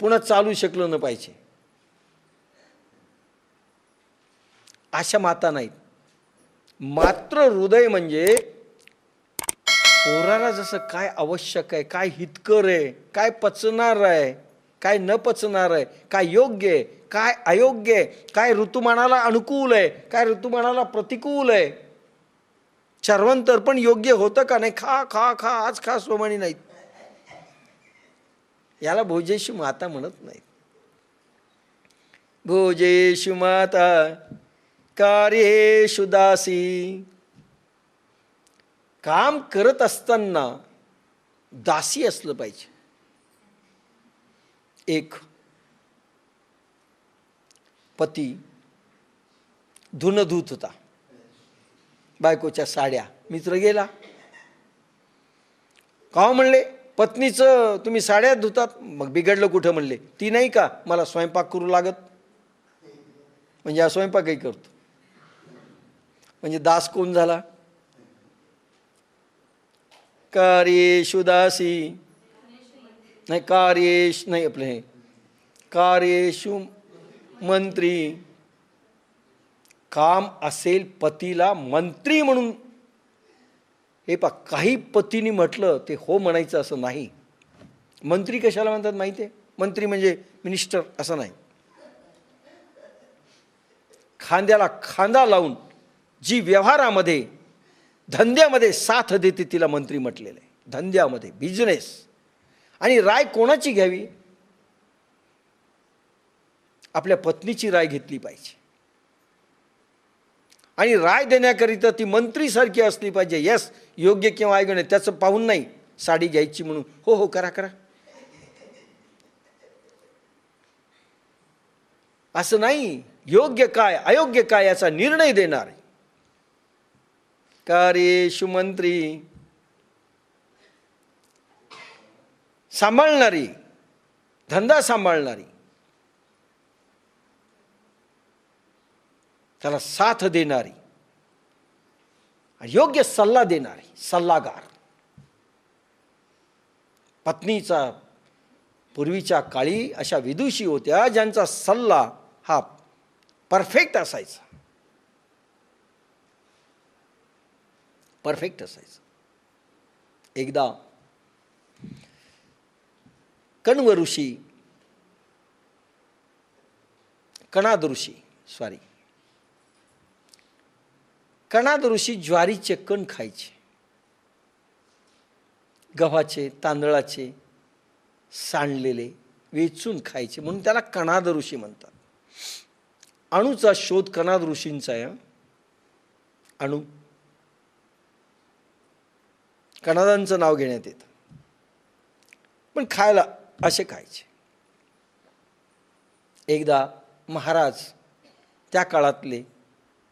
पुन्हा चालू शकलं न पाहिजे. अशा माता नाहीत. मात्र हृदय म्हणजे पोराला जसं काय आवश्यक आहे काय हितकर आहे काय पचणार आहे काय न पचणार आहे काय योग्य आहे काय अयोग्य आहे काय ऋतुमानाला अनुकूल आहे काय ऋतुमानाला प्रतिकूल आहे. चर्वंतर पण योग्य होतं का नाही? खा खा खा आज खा सोमानी नाहीत. याला भोजेशु माता म्हणत नाहीत. भोजेशु माता कार्येशु दासी. काम करत असताना दासी असलं पाहिजे. एक पती धुन धुत होता बायकोच्या साड्या मित्र गेला. का म्हणले पत्नीचं तुम्ही साड्या धुतात मग बिघडलं कुठं म्हणले? ती नाही का? मला स्वयंपाक करू लागत? म्हणजे हा स्वयंपाकही करतो. म्हणजे दास कोण झाला? कार्येषु दासी नाही कार्येश नाही आपलं हे. कार्येशु मंत्री. काम असेल पतीला मंत्री म्हणून. हे पा काही पतीने म्हटलं ते हो म्हणायचं असं नाही. मंत्री कशाला म्हणतात माहिती आहे? मंत्री म्हणजे मिनिस्टर असं नाही. खांद्याला खांदा लावून जी व्यवहारामध्ये धंद्यामध्ये साथ देते तिला मंत्री म्हटलेलं आहे. धंद्यामध्ये बिझनेस आणि राय कोणाची घ्यावी? आपल्या पत्नीची राय घेतली पाहिजे. आणि राय देण्याकरिता ती मंत्रीसारखी असली पाहिजे. यस योग्य किंवा आयोग्य त्याचं पाहून नाही. साडी घ्यायची म्हणून. हो हो करा करा. असं नाही. योग्य काय अयोग्य काय याचा निर्णय देणार कार्येषु मंत्री? सांभाळणारी. धंदा सांभाळणारी. त्याला साथ देणारी योग्य सल्ला देणारी सल्लागार. पत्नीचा पूर्वीच्या काळी अशा विदुषी होत्या ज्यांचा सल्ला हा परफेक्ट असायचा. परफेक्ट असायचा. एकदा कण्व ऋषी कणाद ऋषी सॉरी कणाद ऋषी ज्वारीचे कण खायचे. गव्हाचे तांदळाचे सांडलेले वेचून खायचे म्हणून त्याला कणाद ऋषी म्हणतात. अणूचा शोध कणाद ऋषींचा आहे. अणू. कणादांचं नाव घेण्यात येतं. पण खायला असे खायचे. एकदा महाराज त्या काळातले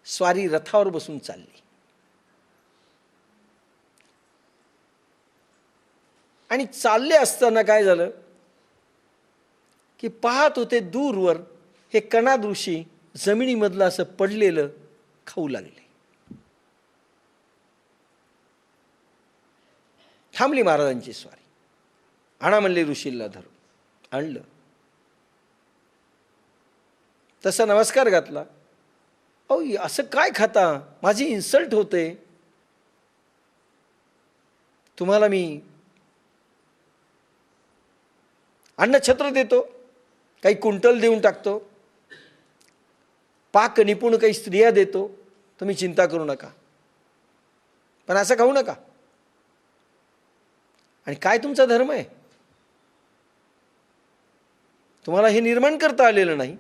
स्वारी रथावर बसून चालली. आणि चालले असताना काय झालं? की पाहत होते दूरवर हे कणाद ऋषी जमिनीमधलं असं पडलेलं खाऊ लागले. थांबली महाराजांची स्वारी. आणा म्हणले ऋषीला धरून. आणलं. तसा नमस्कार घातला. अहो असं काय खाता? माझी इन्सल्ट होते. तुम्हाला मी अन्नछत्र देतो काही कुंटल देऊन टाकतो पाक निपुण काही स्त्रिया देतो तुम्ही चिंता करू नका. पण असं खाऊ नका. आणि काय तुमचा धर्म आहे? तुम्हाला हे निर्माण करता आलेलं नाही.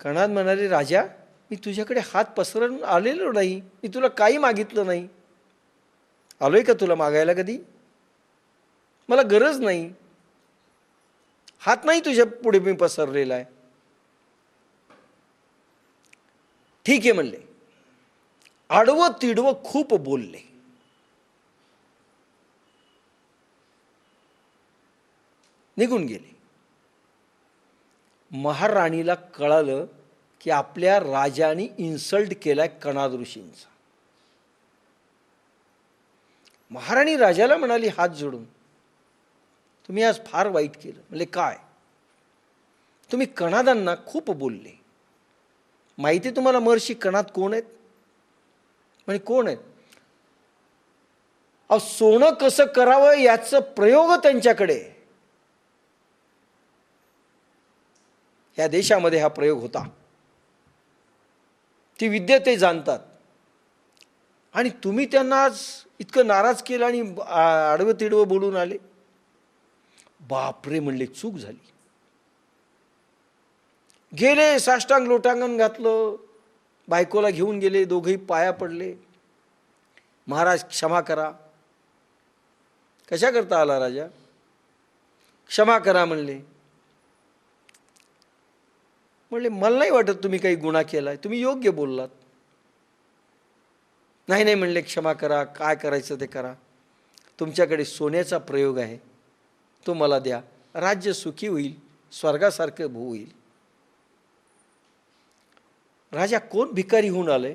कणाद म्हणाले राजा मी तुझ्याकडे हात पसरून आलेलो नाही. मी तुला काही मागितलं नाही. आलोय का तुला मागायला कधी? मला गरज नाही. हात नाही तुझ्या पुढे मी पसरलेला आहे. ठीक आहे म्हणले. आडवं तिडवं खूप बोलले. निघून गेले. महाराणीला कळालं की आपल्या राजाने इन्सल्ट केलाय कणाद ऋषींचा. महाराणी राजाला म्हणाली हात जोडून. तुम्ही आज फार वाईट केलं. म्हणजे काय? तुम्ही कणादांना खूप बोलले. माहिती तुम्हाला महर्षी कणाद कोण आहेत? म्हणजे कोण आहेत? अहो सोनं कसं करावं याचं प्रयोग त्यांच्याकडे या देशामध्ये हा प्रयोग होता. ती विद्या ते जाणतात. आणि तुम्ही त्यांना आज इतकं नाराज केलं आणि आ- आडवं तिडवं बोलून आले. बापरे म्हणले चूक झाली. गेले साष्टांग लोटांगण घातलं. बायकोला घेऊन गेले दोघेही पाया पडले. महाराज क्षमा करा. कशा करता आला राजा? क्षमा करा म्हणले. म्हणले मला नाही वाटत तुम्ही काही गुन्हा आहे तुम्ही योग्य बोललात. नाही नाही म्हणले क्षमा करा काय करायचं ते करा. तुमच्याकडे सोन्याचा प्रयोग आहे तो मला द्या. राज्य सुखी होईल स्वर्गासारखं भू होईल. राजा कोण भिकारी होऊन आले?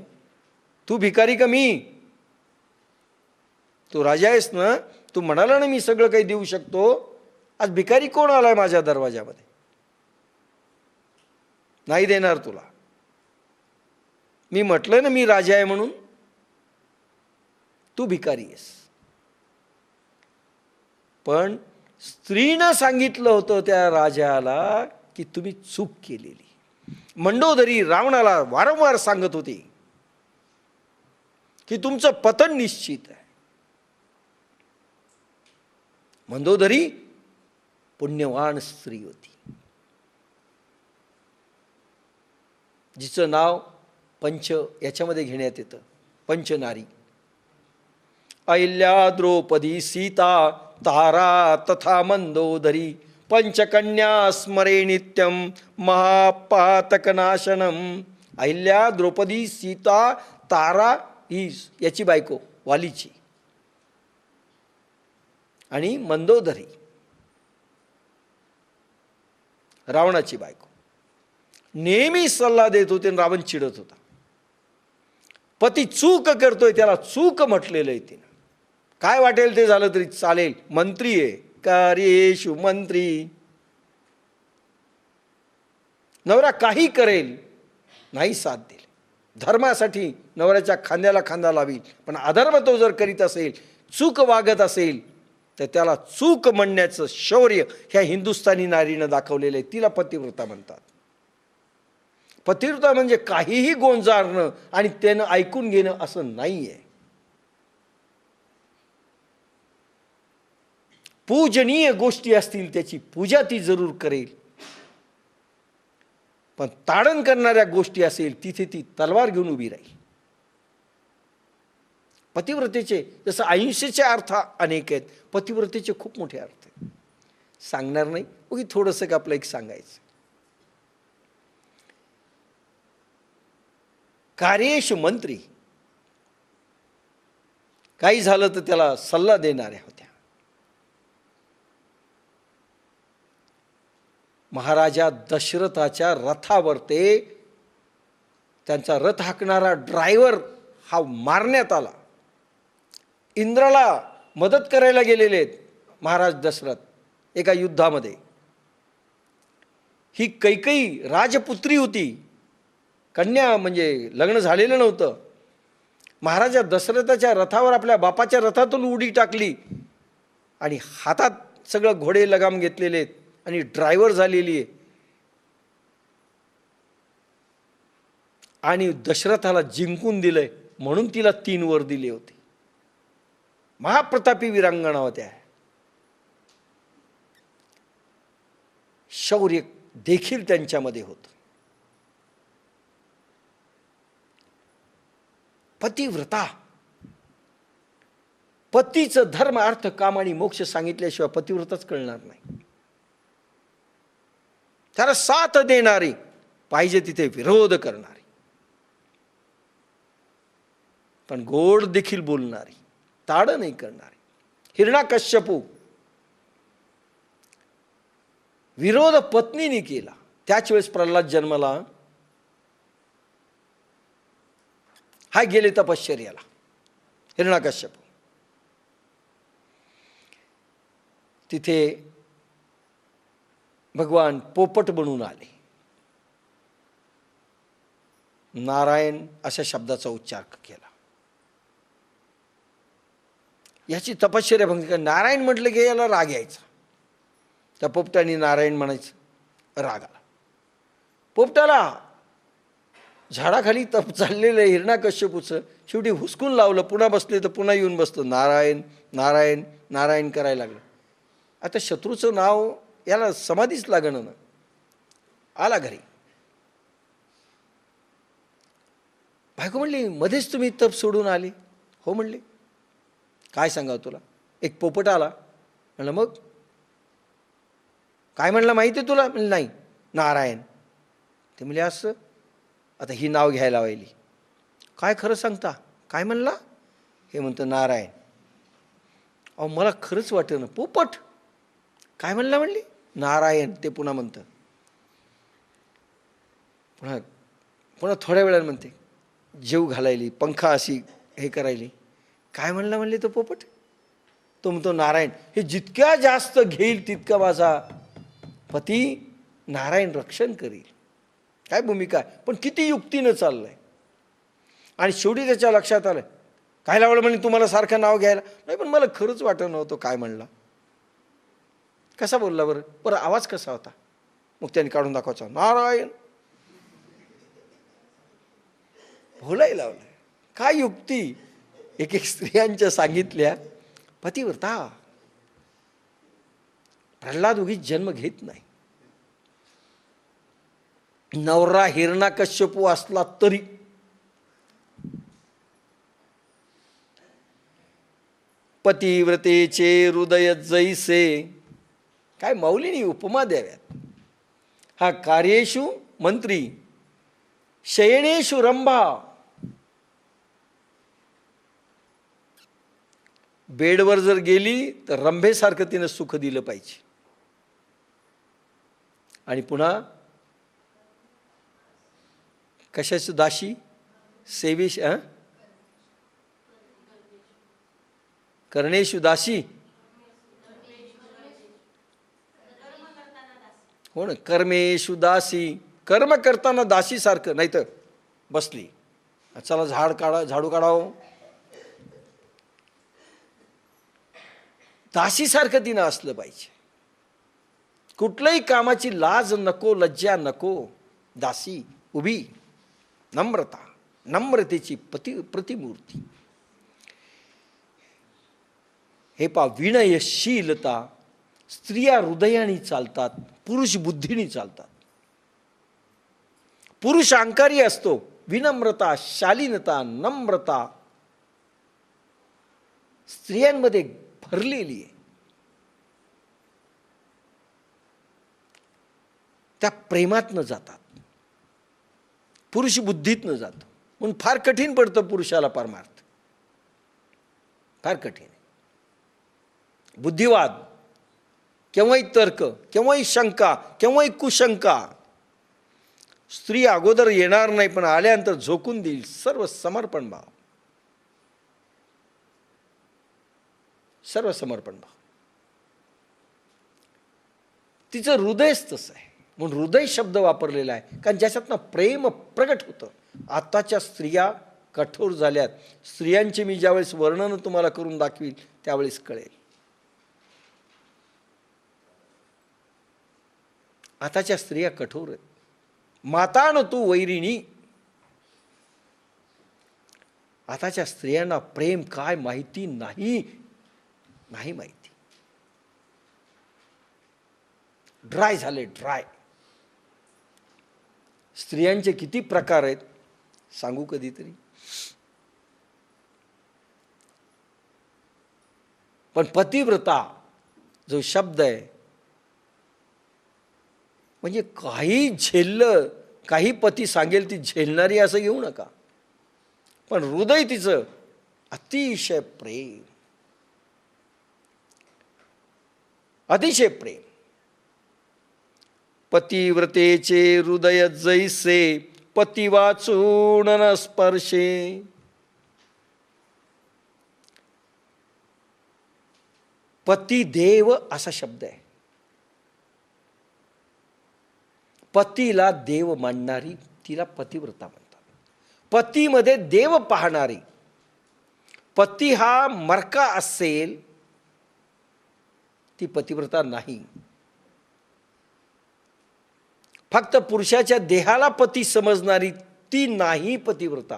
तू भिकारी का मी? तू राजा आहेस ना? तू म्हणाला ना मी सगळं काही देऊ शकतो. आज भिकारी कोण आलाय माझ्या दरवाजामध्ये नाही देणार तुला. मी म्हटलं ना मी राजा आहे म्हणून तू भिकारी आहेस. पण स्त्रीनं सांगितलं होतं त्या राजाला की तुम्ही चूक केलेली. मंडोदरी रावणाला वारंवार सांगत होती की तुमचं पतन निश्चित आहे. मंदोदरी पुण्यवान स्त्री होती. जिचं नाव पंच याच्यामध्ये घेण्यात येतं. पंचनारी. अहिल्या द्रौपदी सीता तारा तथा मंदोदरी पंचकन्या स्मरे नित्यम महापातकनाशनम. अहिल्या द्रौपदी सीता तारा ही याची बायको वालीची. आणि मंदोदरी. रावणाची बायको. नेहमी सल्ला देत होते आणि रावण चिडत होता. पती चूक करतोय त्याला चूक म्हटलेलं आहे तिनं. काय वाटेल ते झालं तरी चालेल. मंत्री आहे. कार्येशु मंत्री. नवरा काही करेल नाही साथ देईल. धर्मासाठी नवऱ्याच्या खांद्याला खांदा लावील. पण अधर्म तो जर करीत असेल चूक वागत असेल तर त्याला चूक म्हणण्याचं शौर्य ह्या हिंदुस्थानी नारीनं दाखवलेलं आहे. तिला पतिव्रता म्हणतात. पतिव्रता म्हणजे काहीही गोंजारणं आणि त्यानं ऐकून घेणं असं नाही आहे पूजनीय गोष्टी असतील त्याची पूजा ती जरूर करेल. पण ताडण करणाऱ्या गोष्टी असेल तिथे ती तलवार घेऊन उभी राहील. पतिव्रतेचे जसं अहिंसेचे अर्थ अनेक आहेत पतिव्रतेचे खूप मोठे अर्थ आहेत. सांगणार नाही उगी थोडंसं का आपलं एक सांगायचं. कार्येश मंत्री. काही झालं तर त्याला सल्ला देणाऱ्या होत्या. महाराजा दशरथाच्या रथावर ते त्यांचा रथ हाकणारा ड्रायव्हर हा मारण्यात आला. इंद्राला मदत करायला गेलेले आहेत महाराज दशरथ एका युद्धामध्ये. ही कैकई राजपुत्री होती. कन्या म्हणजे लग्न झालेलं नव्हतं. महाराजा दशरथाच्या रथावर आपल्या बापाच्या रथातून उडी टाकली. आणि हातात सगळं घोडे लगाम घेतलेले आहेत आणि ड्रायव्हर झालेली आहे. आणि दशरथाला जिंकून दिलंय म्हणून तिला तीन वर दिले होते. महाप्रतापी वीरांगणा होत्या. शौर्य देखील त्यांच्यामध्ये होतं. पतिव्रता. पतीचं धर्म अर्थ काम आणि मोक्ष सांगितल्याशिवाय पतिव्रताच कळणार नाही. त्याला साथ देणारी पाहिजे तिथे विरोध करणारी. पण गोड देखील बोलणारी ताड नाही करणारी. हिरणा कश्यपू विरोध पत्नीने केला. त्याच वेळेस प्रल्हाद जन्माला. हाय गेले तपश्चर्याला हिरणाकश्यप तिथे भगवान पोपट बनून आले. नारायण अशा शब्दाचा उच्चार केला. याची तपश्चर्या भंग नारायण म्हटलं की याला राग यायचा. त्या पोपटाने नारायण म्हणायचं. राग आला. पोपटाला झाडाखाली तप चाललेलं हिरणाकश्यपूचं शेवटी हुसकून लावलं पुन्हा बसले तर पुन्हा येऊन बसतं. नारायण नारायण नारायण करायला लागलं. आता शत्रूचं नाव याला समाधीच लागणं ना. आला घरी. बायको म्हणली मध्येच तुम्ही तप सोडून आले. हो म्हणले. काय सांगावं तुला? एक पोपट आला. म्हणलं मग? काय म्हणलं माहिती आहे तुला? म्हणलं नाही नारायण. ते म्हणले असं आता ही नाव घ्यायला वाहिली काय खरं सांगता? काय म्हणला? हे म्हणतं नारायण. अहो मला खरंच वाटतं ना पोपट. काय म्हणला म्हणली? नारायण ते पुन्हा म्हणतं. पुन्हा पुन्हा थोड्या वेळानं म्हणते जेव घालायली पंखा अशी हे करायली. काय म्हणला म्हणले तो पोपट? तो म्हणतो नारायण हे जितक्या जास्त घेईल तितका माझा पती नारायण रक्षण करील. काय भूमिका आहे? पण किती युक्तीनं चाललंय. आणि शेवटी त्याच्या लक्षात आलं काय लावलं म्हणे तुम्हाला सारखं नाव घ्यायला? नाही पण मला खरंच वाटत नव्हतं काय म्हणला. कसा बोलला बरं? बरं आवाज कसा होता? मग त्याने काढून दाखवायचा नारायण. बोलाय लावलं. काय युक्ती? एक एक स्त्रियांच्या सांगितल्या पतिव्रता. प्रल्हाद उगीच जन्म घेत नाही. नवरा हिरणाकश्यपू असला तरी. पतिव्रतेचे हृदय जैसे. काय मौलीनी उपमा द्याव्यात. हा कार्येषु मंत्री शयनेषु रंभा. बेडवर जर गेली तर रंभेसारखं तिनं सुख दिलं पाहिजे. आणि पुन्हा कशाची? दाशी सेवेश अ? कर्णेशु दाशी हो ना कर्मेशु दासी कर्म करताना दासीसारखं नाही तर बसली. चला झाड काढा झाडू काढावं. दासीसारखं तिनं असलं पाहिजे. कुठल्याही कामाची लाज नको लज्जा नको दासी उभी. नम्रता नम्रतेची पती प्रतिमूर्ती हे पा विनयशीलता स्त्रिया हृदयाने चालतात पुरुष बुद्धीने चालतात पुरुष अंकारी असतो विनम्रता शालीनता नम्रता स्त्रियांमध्ये भरलेली आहे त्या प्रेमातनं जातात पुरुष बुद्धीतनं जातं. म्हणून फार कठीण पडतं पुरुषाला परमार्थ. फार कठीण. आहे बुद्धिवाद. केव्हाही तर्क केव्हाही शंका केव्हाही कुशंका. स्त्री अगोदर येणार नाही पण आल्यानंतर झोकून देईल सर्व समर्पण भाव. सर्व समर्पण भाव. तिचं हृदयच तसं आहे. म्हणून हृदय शब्द वापरलेला आहे. कारण ज्याच्यातनं प्रेम प्रगट होतं. आताच्या स्त्रिया कठोर झाल्यात. स्त्रियांचे मी ज्यावेळेस वर्णन तुम्हाला करून दाखवील त्यावेळेस कळेल. आताच्या स्त्रिया कठोर आहेत. मातान तू वैरिणी. आताच्या स्त्रियांना प्रेम काय माहिती नाही. नाही माहिती. ड्राय झाले ड्राय स्त्रियांचे किती प्रकार आहेत सांगू कधीतरी. पण पतिव्रता जो शब्द आहे म्हणजे काही झेललं काही पती सांगेल ती झेलणारी असं घेऊ नका. पण हृदय तिचं अतिशय प्रेम. अतिशय प्रेम. पतिव्रतेचे हृदय जैसे पती वाचून न स्पर्शे पतिदेव असा शब्द आहे. पतीला देव मांडणारी तिला पतिव्रता म्हणतात. पतीमध्ये देव पाहणारी. पती हा मरका असेल ती पतिव्रता नाही. फक्त पुरुषाच्या देहाला पती समजणारी ती नाही पतिव्रता.